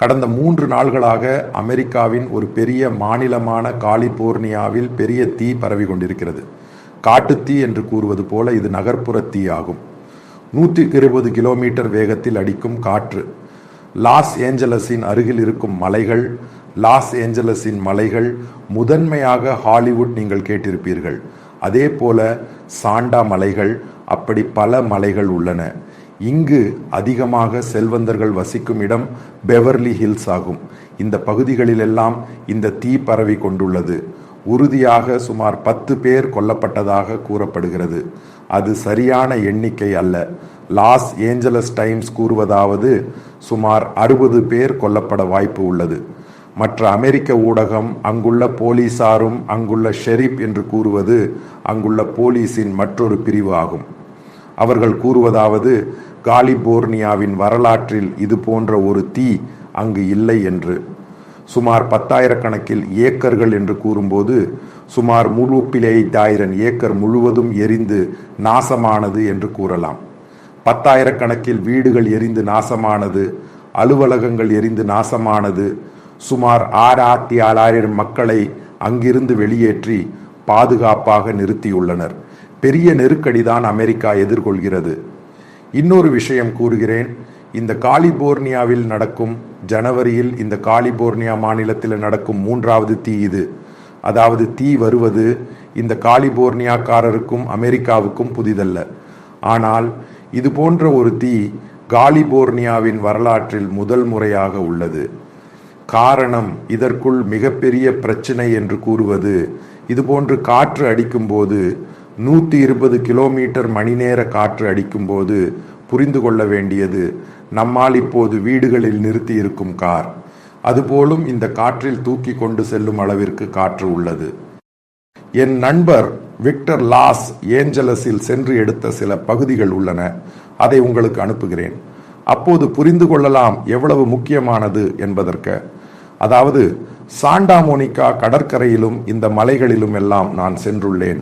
கடந்த மூன்று நாள்களாக அமெரிக்காவின் ஒரு பெரிய மாநிலமான காலிபோர்னியாவில் பெரிய தீ பரவி கொண்டிருக்கிறது. காட்டுத்தீ என்று கூறுவது போல இது நகர்ப்புற தீ ஆகும் நூற்றி இருபது கிலோமீட்டர் வேகத்தில் அடிக்கும் காற்று. லாஸ் ஏஞ்சலஸின் அருகில் இருக்கும் மலைகள் லாஸ் ஏஞ்சலஸின் மலைகள் முதன்மையாக ஹாலிவுட் நீங்கள் கேட்டிருப்பீர்கள். அதே போல சாண்டா மலைகள் அப்படி பல மலைகள் உள்ளன. இங்கு அதிகமாக செல்வந்தர்கள் வசிக்கும் இடம் பெவர்லி ஹில்ஸ் ஆகும். இந்த பகுதிகளிலெல்லாம் இந்த தீ பரவி கொண்டுள்ளது. உறுதியாக சுமார் பத்து பேர் கொல்லப்பட்டதாக கூறப்படுகிறது. அது சரியான எண்ணிக்கை அல்ல. லாஸ் ஏஞ்சலஸ் டைம்ஸ் கூறுவதாவது சுமார் அறுபது பேர் கொல்லப்பட வாய்ப்பு உள்ளது. மற்ற அமெரிக்க ஊடகம் அங்குள்ள போலீசாரும் அங்குள்ள ஷெரீப் என்று கூறுவது அங்குள்ள போலீஸின் மற்றொரு பிரிவு ஆகும். அவர்கள் கூறுவதாவது காலிபோர்னியாவின் வரலாற்றில் இது போன்ற ஒரு தீ அங்கு இல்லை என்று. சுமார் பத்தாயிரக்கணக்கில் ஏக்கர்கள் என்று கூறும்போது சுமார் முழுப்பிலேதாயிரம் ஏக்கர் முழுவதும் எரிந்து நாசமானது என்று கூறலாம். பத்தாயிரக்கணக்கில் வீடுகள் எரிந்து நாசமானது அலுவலகங்கள் எரிந்து நாசமானது சுமார் ஆறாயிரத்தி ஆறாயிரம் மக்களை அங்கிருந்து வெளியேற்றி பாதுகாப்பாக நிறுத்தியுள்ளனர். பெரிய நெருக்கடிதான் அமெரிக்கா எதிர்கொள்கிறது. இன்னொரு விஷயம் கூறுகிறேன். இந்த காலிபோர்னியாவில் நடக்கும் ஜனவரியில் இந்த காலிபோர்னியா மாநிலத்தில் நடக்கும் மூன்றாவது தீ இது. அதாவது தீ வருவது இந்த காலிபோர்னியாக்காரருக்கும் அமெரிக்காவுக்கும் புதிதல்ல. ஆனால் இது போன்ற ஒரு தீ காலிபோர்னியாவின் வரலாற்றில் முதல் முறையாக உள்ளது. காரணம் இதற்குள் மிகப்பெரிய பிரச்சினை என்று கூறுவது இதுபோன்று காற்று அடிக்கும்போது நூற்றி இருபது கிலோமீட்டர் மணி நேர காற்று அடிக்கும்போது புரிந்து கொள்ள வேண்டியது நம்மால் இப்போது வீடுகளில் நிறுத்தி இருக்கும் கார். அதுபோலும் இந்த காற்றில் தூக்கி கொண்டு செல்லும் அளவிற்கு காற்று உள்ளது. என் நண்பர் விக்டர் லாஸ் ஏஞ்சலஸில் சென்று எடுத்த சில பகுதிகள் உள்ளன. அதை உங்களுக்கு அனுப்புகிறேன். அப்போது புரிந்து கொள்ளலாம் எவ்வளவு முக்கியமானது என்பதற்கு. அதாவது சாண்டாமோனிகா கடற்கரையிலும் இந்த மலைகளிலும் எல்லாம் நான் சென்றுள்ளேன்.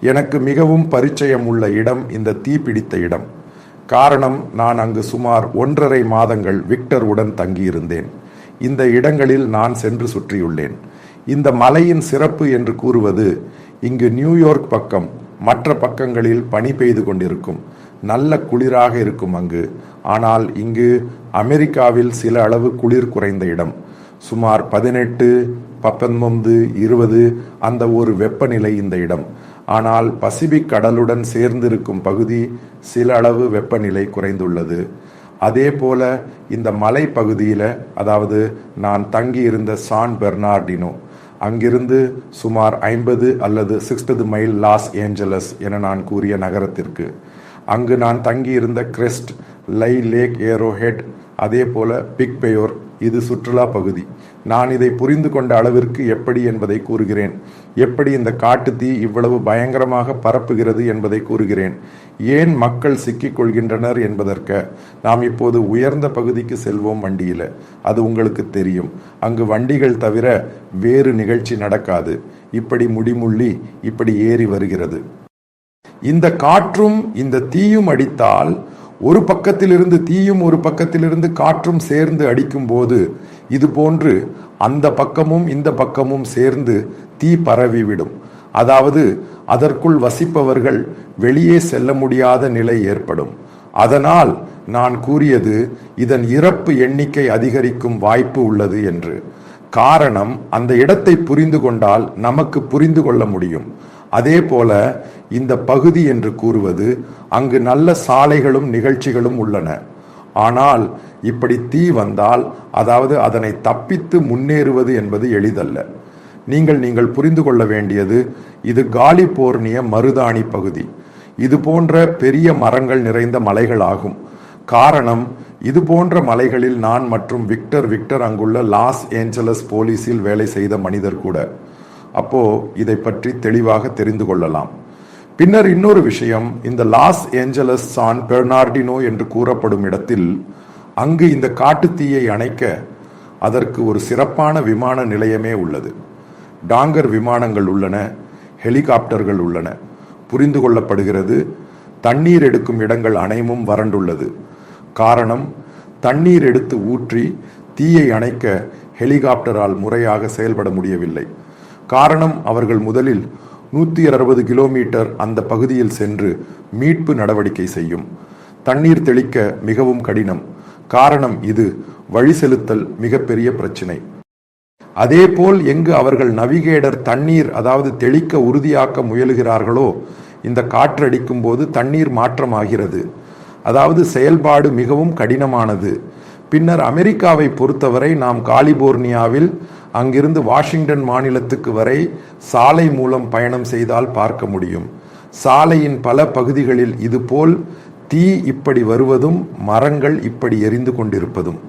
எனக்கு மிகவும் பரிச்சயம் உள்ள இடம் இந்த தீப்பிடித்த இடம். காரணம் நான் அங்கு சுமார் ஒன்றரை மாதங்கள் விக்டர் உடன் தங்கியிருந்தேன். இந்த இடங்களில் நான் சென்று சுற்றியுள்ளேன். இந்த மலையின் சிறப்பு என்று கூறுவது இங்கு நியூயார்க் பக்கம் மற்ற பக்கங்களில் பனி பெய்து கொண்டிருக்கும் நல்ல குளிராக இருக்கும் அங்கு. ஆனால் இங்கு அமெரிக்காவில் சில அளவு குளிர் குறைந்த இடம். சுமார் பதினெட்டு பத்தொன்பது இருபது அந்த ஒரு வெப்பநிலை இந்த இடம். ஆனால் பசிபிக் கடலுடன் சேர்ந்திருக்கும் பகுதி சில அளவு வெப்பநிலை குறைந்துள்ளது. அதே போல இந்த மலை பகுதியில் அதாவது நான் தங்கியிருந்த சான் பெர்னார்டினோ அங்கிருந்து சுமார் ஐம்பது அல்லது சிக்ஸ்டது மைல் லாஸ் ஏஞ்சலஸ் என நான் கூறிய நகரத்திற்கு. அங்கு நான் தங்கியிருந்த கிரெஸ்ட் லை லேக் ஏரோஹெட் அதே போல பிக்பெயோர் இது சுற்றுலா பகுதி. நான் இதை புரிந்து கொண்ட அளவிற்கு எப்படி என்பதை கூறுகிறேன். எப்படி இந்த காட்டு தீ இவ்வளவு பயங்கரமாக பரப்புகிறது என்பதை கூறுகிறேன். ஏன் மக்கள் சிக்கிக் கொள்கின்றனர் என்பதற்கு நாம் இப்போது உயர்ந்த பகுதிக்கு செல்வோம் வண்டியில். அது உங்களுக்கு தெரியும். அங்கு வண்டிகள் தவிர வேறு நிகழ்ச்சி நடக்காது. இப்படி முடிமுள்ளி இப்படி ஏறி வருகிறது. இந்த காற்றும் இந்த தீயும் அடித்தால் ஒரு பக்கத்திலிருந்து தீயும் ஒரு பக்கத்திலிருந்து காற்றும் சேர்ந்து அடிக்கும் போது இது போன்று அந்த பக்கமும் இந்த பக்கமும் சேர்ந்து தீ பரவிவிடும். அதாவது அதற்குள் வசிப்பவர்கள் வெளியே செல்ல முடியாத நிலை ஏற்படும். அதனால் நான் கூறியது இதன் இறப்பு எண்ணிக்கை அதிகரிக்கும் வாய்ப்பு உள்ளது என்று. காரணம் அந்த இடத்தை புரிந்து கொண்டால் நமக்கு புரிந்து கொள்ள முடியும். அதே போல இந்த பகுதி என்று கூறுவது அங்கு நல்ல சாலைகளும் நிகழ்ச்சிகளும் உள்ளன. ஆனால் இப்படி தீ வந்தால் அதாவது அதனை தப்பித்து முன்னேறுவது என்பது எளிதல்ல. நீங்கள் நீங்கள் புரிந்து கொள்ள வேண்டியது இது காலிபோர்னிய மருதாணி பகுதி. இது போன்ற பெரிய மரங்கள் நிறைந்த மலைகள் ஆகும் காரணம் இது போன்ற மலைகளில் நான் மற்றும் விக்டர் விக்டர் அங்குள்ள லாஸ் ஏஞ்சலஸ் போலீஸில் வேலை செய்த மனிதர் கூட. அப்போ இதை பற்றி தெளிவாக தெரிந்து கொள்ளலாம். பின்னர் இன்னொரு விஷயம் இந்த லாஸ் ஏஞ்சலஸ் சான் பெர்னார்டினோ என்று கூறப்படும் இடத்தில் அங்கு இந்த காட்டுத்தீயை அணைக்க அதற்கு ஒரு சிறப்பான விமான நிலையமே உள்ளது. டாங்கர் விமானங்கள் உள்ளன ஹெலிகாப்டர்கள் உள்ளன. புரிந்து கொள்ளப்படுகிறது தண்ணீர் எடுக்கும் இடங்கள் அனைமும் வறண்டுள்ளது. காரணம் தண்ணீர் எடுத்து ஊற்றி தீயை அணைக்க ஹெலிகாப்டரால் முறையாக செயல்பட முடியவில்லை. காரணம் அவர்கள் முதலில் நூற்றி அறுபது கிலோமீட்டர் அந்த பகுதியில் சென்று மீட்பு நடவடிக்கை செய்யும். தண்ணீர் தெளிக்க மிகவும் கடினம். காரணம் இது வழி செலுத்தல் மிகப்பெரிய பிரச்சினை. அதேபோல் எங்கு அவர்கள் நவிகேடர் தண்ணீர் அதாவது தெளிக்க உறுதியாக்க முயலுகிறார்களோ இந்த காற்றடிக்கும் போது தண்ணீர் மாற்றமாகிறது. அதாவது செயல்பாடு மிகவும் கடினமானது. பின்னர் அமெரிக்காவை பொறுத்தவரை நாம் காலிபோர்னியாவில் அங்கிருந்து வாஷிங்டன் மாநிலத்துக்கு வரை சாலை மூலம் பயணம் செய்தால் பார்க்க முடியும். சாலையின் பல பகுதிகளில் இதுபோல் தீ இப்படி வருவதும் மரங்கள் இப்படி எரிந்து கொண்டிருப்பதும்.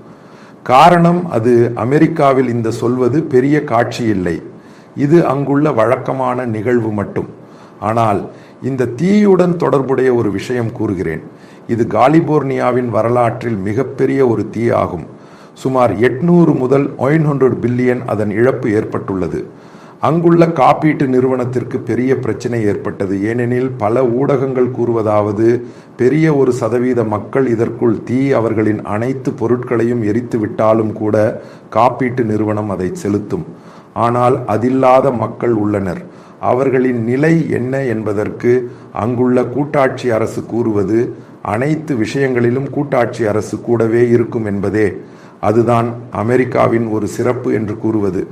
காரணம் அது அமெரிக்காவில் இந்த சொல்வது பெரிய காட்சி இல்லை. இது அங்குள்ள வழக்கமான நிகழ்வு மட்டும். ஆனால் இந்த தீயுடன் தொடர்புடைய ஒரு விஷயம் கூறுகிறேன். இது காலிபோர்னியாவின் வரலாற்றில் மிகப்பெரிய ஒரு தீ ஆகும் சுமார் எட்நூறு முதல் ஒயின் ஹண்ட்ரட் பில்லியன் அதன் இழப்பு ஏற்பட்டுள்ளது. அங்குள்ள காப்பீட்டு நிறுவனத்திற்கு பெரிய பிரச்சனை ஏற்பட்டது. ஏனெனில் பல ஊடகங்கள் கூறுவதாவது பெரிய ஒரு சதவீத மக்கள் இதற்குள் தீ அவர்களின் அனைத்து பொருட்களையும் எரித்து விட்டாலும் கூட காப்பீட்டு நிறுவனம் அதை செலுத்தும். ஆனால் அதில்லாத மக்கள் உள்ளனர். அவர்களின் நிலை என்ன என்பதற்கு அங்குள்ள கூட்டாட்சி அரசு கூறுவது அனைத்து விஷயங்களிலும் கூட்டாட்சி அரசு கூடவே இருக்கும் என்பதே. அதுதான் அமெரிக்காவின் ஒரு சிறப்பு என்று கூறுவது.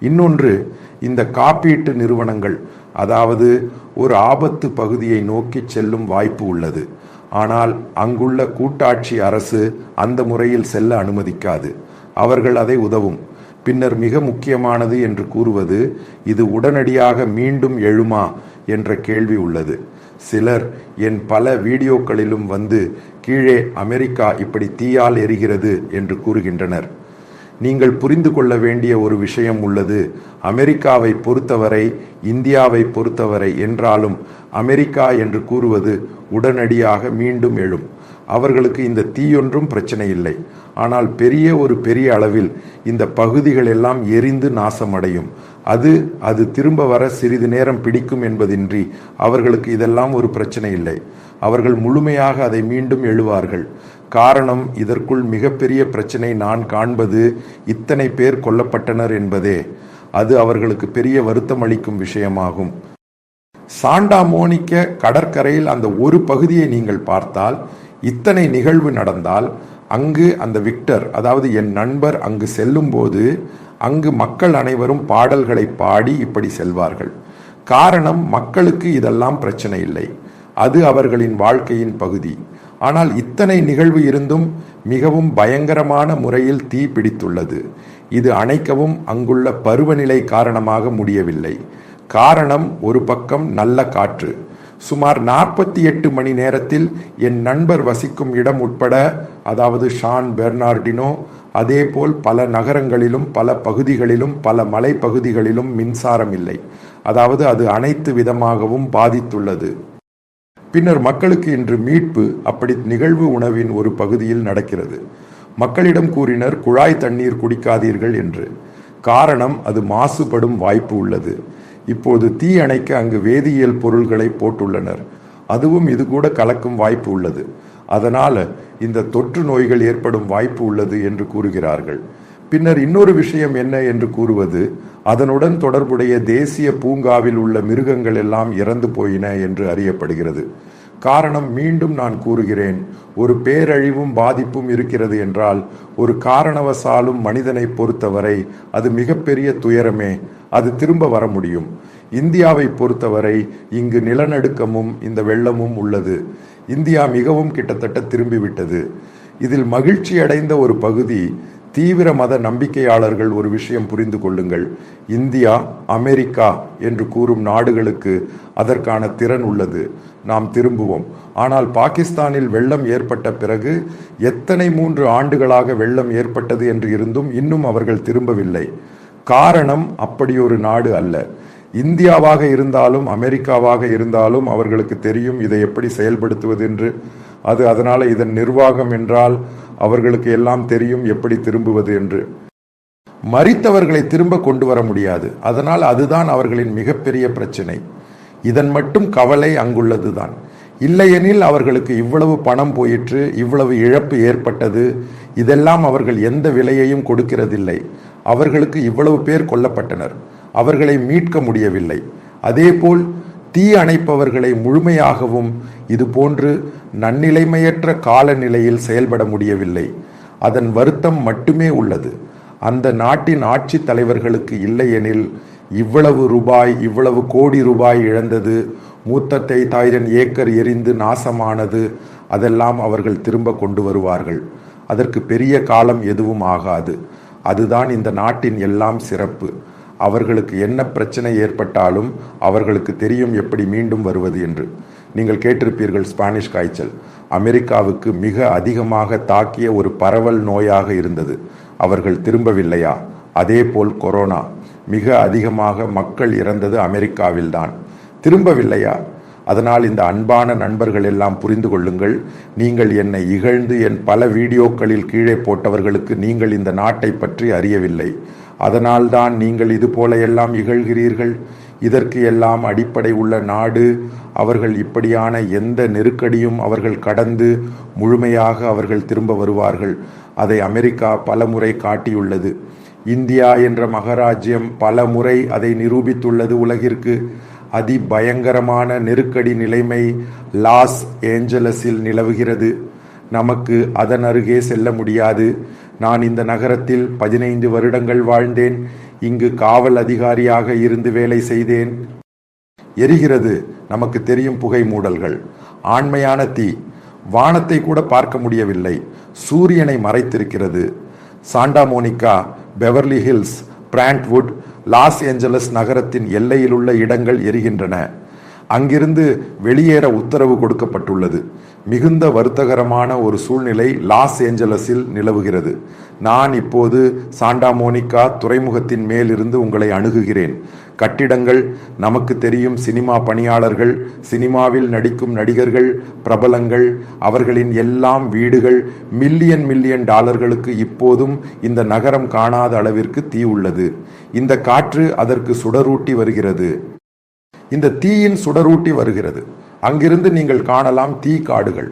இன்னொன்று இந்த காப்பீட்டு நிறுவனங்கள் அதாவது ஒரு ஆபத்து பகுதியை நோக்கி செல்லும் வாய்ப்பு உள்ளது. ஆனால் அங்குள்ள கூட்டாட்சி அரசு அந்த முறையில் செல்ல அனுமதிக்காது. அவர்கள் அதை உதவும். பின்னர் மிக முக்கியமானது என்று கூறுவது இது உடனடியாக மீண்டும் எழுமா என்ற கேள்வி உள்ளது. சிலர் என் பல வீடியோக்களிலும் வந்து கீழே அமெரிக்கா இப்படி தீயால் எரிகிறது என்று கூறுகின்றனர். நீங்கள் புரிந்து கொள்ள வேண்டிய ஒரு விஷயம் உள்ளது. அமெரிக்காவை பொறுத்தவரை இந்தியாவை பொறுத்தவரை என்றாலும் அமெரிக்கா என்று கூறுவது உடனடியாக மீண்டும் எழும். அவர்களுக்கு இந்த தீயொன்றும் பிரச்சனை இல்லை. ஆனால் பெரிய ஒரு பெரிய அளவில் இந்த பகுதிகள் எல்லாம் எரிந்து நாசமடையும். அது அது திரும்ப வர சிறிது நேரம் பிடிக்கும் என்பதின்றி அவர்களுக்கு இதெல்லாம் ஒரு பிரச்சனை இல்லை. அவர்கள் முழுமையாக அதை மீண்டும் எழுவார்கள். காரணம் இதற்குள் மிகப்பெரிய பிரச்சனை நான் காண்பது இத்தனை பேர் கொல்லப்பட்டனர் என்பதே. அது அவர்களுக்கு பெரிய வருத்தம் அளிக்கும் விஷயமாகும். சாண்டா மோனிக்க கடற்கரையில் அந்த ஒரு பகுதியை நீங்கள் பார்த்தால் இத்தனை நிகழ்வு நடந்தால் அங்கு அந்த விக்டர் அதாவது என் நண்பர் அங்கு செல்லும்போது அங்கு மக்கள் அனைவரும் பாடல்களை பாடி இப்படி செல்வார்கள். காரணம் மக்களுக்கு இதெல்லாம் பிரச்சனை இல்லை. அது அவர்களின் வாழ்க்கையின் பகுதி. ஆனால் இத்தனை நிகழ்வு இருந்தும் மிகவும் பயங்கரமான முறையில் தீ பிடித்துள்ளது. இது அணைக்கவும் அங்குள்ள பருவநிலை காரணமாக முடியவில்லை. காரணம் ஒரு பக்கம் நல்ல காற்று. சுமார் நாற்பத்தி எட்டு மணி நேரத்தில் என் நண்பர் வசிக்கும் இடம் உட்பட அதாவது ஷான் பெர்னார்டினோ அதேபோல் பல நகரங்களிலும் பல பகுதிகளிலும் பல மலைப்பகுதிகளிலும் மின்சாரம் இல்லை. அதாவது அது அனைத்து விதமாகவும் பாதித்துள்ளது. பின்னர் மக்களுக்கு இன்று மீட்பு அப்படி நிகழ்வு உணவின் ஒரு பகுதியில் நடக்கிறது. மக்களிடம் கூறினர் குழாய் தண்ணீர் குடிக்காதீர்கள் என்று. காரணம் அது மாசுபடும் வாய்ப்பு உள்ளது. இப்போது தீ அணைக்க அங்கு வேதியியல் பொருள்களை போட்டுள்ளனர். அதுவும் இது கூட கலக்கும் வாய்ப்பு உள்ளது. அதனால் இந்த தொற்று நோய்கள் ஏற்படும் வாய்ப்பு உள்ளது என்று கூறுகிறார்கள். பின்னர் இன்னொரு விஷயம் என்ன என்று கூறுவது அதனுடன் தொடர்புடைய தேசிய பூங்காவில் உள்ள மிருகங்கள் எல்லாம் இறந்து போயின என்று அறியப்படுகிறது. காரணம் மீண்டும் நான் கூறுகிறேன் ஒரு பேரழிவும் பாதிப்பும் இருக்கிறது என்றால் ஒரு காரணவசாலும் மனிதனை பொறுத்தவரை அது மிகப்பெரிய துயரமே. அது திரும்ப வர முடியும். இந்தியாவை பொறுத்தவரை இங்கு நிலநடுக்கமும் இந்த வெள்ளமும் உள்ளது. இந்தியா மிகவும் கிட்டத்தட்ட திரும்பிவிட்டது. இதில் மகிழ்ச்சி அடைந்த ஒரு பகுதி தீவிர மத நம்பிக்கையாளர்கள் ஒரு விஷயம் புரிந்து கொள்ளுங்கள். இந்தியா அமெரிக்கா என்று கூறும் நாடுகளுக்கு அதற்கான திறன் உள்ளது. நாம் திரும்புவோம். ஆனால் பாகிஸ்தானில் வெள்ளம் ஏற்பட்ட பிறகு எத்தனை மூன்று ஆண்டுகளாக வெள்ளம் ஏற்பட்டது என்று இருந்தும் இன்னும் அவர்கள் திரும்பவில்லை. காரணம் அப்படி ஒரு நாடு அல்ல. இந்தியாவாக இருந்தாலும் அமெரிக்காவாக இருந்தாலும் அவர்களுக்கு தெரியும் இதை எப்படி செயல்படுத்துவது என்று. அது அதனால் இதன் நிர்வாகம் என்றால் அவர்களுக்கு எல்லாம் தெரியும் எப்படி திரும்புவது என்று. மறித்தவர்களை திரும்ப கொண்டு வர முடியாது. அதனால் அதுதான் அவர்களின் மிகப்பெரிய பிரச்சனை. இதன் மட்டும் கவலை அங்குள்ளதுதான். இல்லையெனில் அவர்களுக்கு இவ்வளவு பணம் போயிற்று இவ்வளவு இழப்பு ஏற்பட்டது இதெல்லாம் அவர்கள் எந்த விலையையும் கொடுக்கிறதில்லை. அவர்களுக்கு இவ்வளவு பேர் கொல்லப்பட்டனர். அவர்களை மீட்க முடியவில்லை. அதேபோல் தீ அணைப்பவர்களை முழுமையாகவும் இதுபோன்று நன்னிலைமையற்ற காலநிலையில் செயல்பட முடியவில்லை. அதன் வருத்தம் மட்டுமே உள்ளது. அந்த நாட்டின் ஆட்சி தலைவர்களுக்கு இல்லையெனில் இவ்வளவு ரூபாய் இவ்வளவு கோடி ரூபாய் இழந்தது மூத்தத்தை தாயிரன் ஏக்கர் எரிந்து நாசமானது அதெல்லாம் அவர்கள் திரும்ப கொண்டு வருவார்கள். அதற்கு பெரிய காலம் எதுவும் ஆகாது. அதுதான் இந்த நாட்டின் எல்லாம் சிறப்பு. அவர்களுக்கு என்ன பிரச்சனை ஏற்பட்டாலும் அவர்களுக்கு தெரியும் எப்படி மீண்டும் வருவது என்று. நீங்கள் கேட்டிருப்பீர்கள் ஸ்பானிஷ் காய்ச்சல். அமெரிக்காவுக்கு மிக அதிகமாக தாக்கிய ஒரு பரவல் நோயாக இருந்தது. அவர்கள் திரும்பவில்லையா? அதேபோல் கொரோனா. மிக அதிகமாக மக்கள் இறந்தது அமெரிக்காவில்தான். திரும்பவில்லையா? அதனால் இந்த அன்பான நண்பர்கள் எல்லாம் புரிந்து கொள்ளுங்கள். நீங்கள் என்னை இகழ்ந்து என் பல வீடியோக்களில் கீழே போட்டவர்களுக்கு நீங்கள் இந்த நாட்டை பற்றி அறியவில்லை. அதனால்தான் நீங்கள் இது போல எல்லாம் இகழ்கிறீர்கள். இதற்கு எல்லாம் அடிப்படை உள்ள நாடு. அவர்கள் இப்படியான எந்த நெருக்கடியும் அவர்கள் கடந்து முழுமையாக அவர்கள் திரும்ப வருவார்கள். அதை அமெரிக்கா பல முறை காட்டியுள்ளது. இந்தியா என்ற மகாராஜ்யம் பல முறை அதை நிரூபித்துள்ளது உலகிற்கு. அதிபயங்கரமான நெருக்கடி நிலைமை லாஸ் ஏஞ்சலஸில் நிலவுகிறது. நமக்கு அதன் அருகே செல்ல முடியாது. நான் இந்த நகரத்தில் பதினைந்து வருடங்கள் வாழ்ந்தேன். இங்கு காவல் அதிகாரியாக இருந்து வேலை செய்தேன். எரிகிறது. நமக்கு தெரியும் புகை மூடல்கள். ஆண்மையான தீ. வானத்தை கூட பார்க்க முடியவில்லை. சூரியனை மறைத்திருக்கிறது. Santa Monica Beverly Hills Brentwood Los Angeles நகரத்தின் எல்லையில் உள்ள இடங்கள் எரிகின்றன. அங்கிருந்து வெளியேற உத்தரவு கொடுக்கப்பட்டுள்ளது. மிகுந்த வருத்தகரமான ஒரு சூழ்நிலை லாஸ் ஏஞ்சலஸில் நிலவுகிறது. நான் இப்போது சாண்டா மோனிகா துறைமுகத்தின் மேலிருந்து உங்களை அணுகுகிறேன். கட்டிடங்கள் நமக்கு தெரியும் சினிமா பணியாளர்கள் சினிமாவில் நடிக்கும் நடிகர்கள் பிரபலங்கள் அவர்களின் எல்லாம் வீடுகள் மில்லியன் மில்லியன் டாலர்களுக்கு இப்போதும் இந்த நகரம் காணாத அளவிற்கு தீ உள்ளது. இந்த காற்று அதற்கு சுடரூட்டி வருகிறது. இந்த தீயின் சுடரூட்டி வருகிறது. அங்கிருந்து நீங்கள் காணலாம் தீ காடுகள்.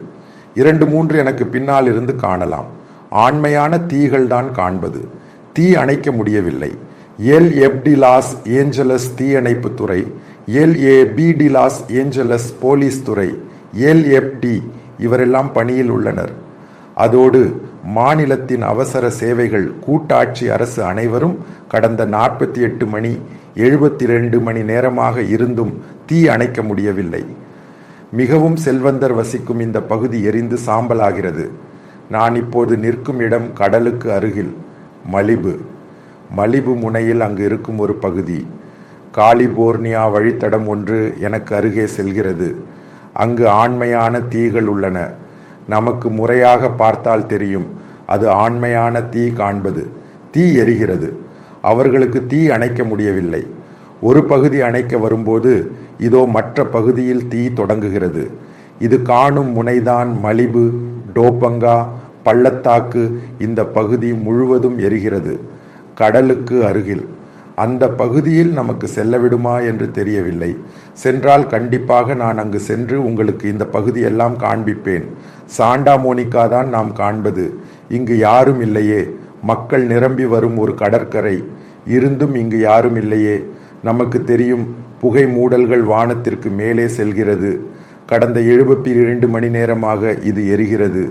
இரண்டு மூன்று எனக்கு பின்னால் இருந்து காணலாம். ஆண்மையான தீகள் தான் காண்பது. தீ அணைக்க முடியவில்லை. எல் லாஸ் ஏஞ்சலஸ் தீயணைப்பு துறை எல்ஏபிடி லாஸ் ஏஞ்சலஸ் போலீஸ் துறை எல்எஃப்டி இவரெல்லாம் பணியில் உள்ளனர். அதோடு மாநிலத்தின் அவசர சேவைகள் கூட்டாட்சி அரசு அனைவரும் கடந்த நாற்பத்தி எட்டு மணி எழுபத்தி ரெண்டு மணி நேரமாக இருந்தும் தீ அணைக்க முடியவில்லை. மிகவும் செல்வந்தர் வசிக்கும் இந்த பகுதி எரிந்து சாம்பலாகிறது. நான் இப்போது நிற்கும் இடம் கடலுக்கு அருகில் மலிபு. மலிபு முனையில் அங்கு இருக்கும் ஒரு பகுதி. காலிபோர்னியா வழித்தடம் ஒன்று எனக்கு அருகே செல்கிறது. அங்கு ஆண்மையான தீகள் உள்ளன. நமக்கு முறையாக பார்த்தால் தெரியும் அது ஆண்மையான தீ காண்பது. தீ எரிகிறது. அவர்களுக்கு தீ அணைக்க முடியவில்லை. ஒரு பகுதி அணைக்க வரும்போது இதோ மற்ற பகுதியில் தீ தொடங்குகிறது. இது காணும் முனைதான் மலிபு டோபங்கா பள்ளத்தாக்கு. இந்த பகுதி முழுவதும் எரிகிறது. கடலுக்கு அருகில். அந்த பகுதியில் நமக்கு செல்ல விடுமா என்று தெரியவில்லை. சென்றால் கண்டிப்பாக நான் அங்கு சென்று உங்களுக்கு இந்த பகுதியெல்லாம் காண்பிப்பேன். சாண்டா மோனிகா தான் நாம் காண்பது. இங்கு யாரும் இல்லையே. மக்கள் நிரம்பி வரும் ஒரு கடற்கரை. இருந்தும் இங்கு யாரும் இல்லையே. நமக்கு தெரியும் புகை மூடல்கள் வானத்திற்கு மேலே செல்கிறது. கடந்த எழுபத்தி இரண்டு மணி நேரமாக இது எரிகிறது.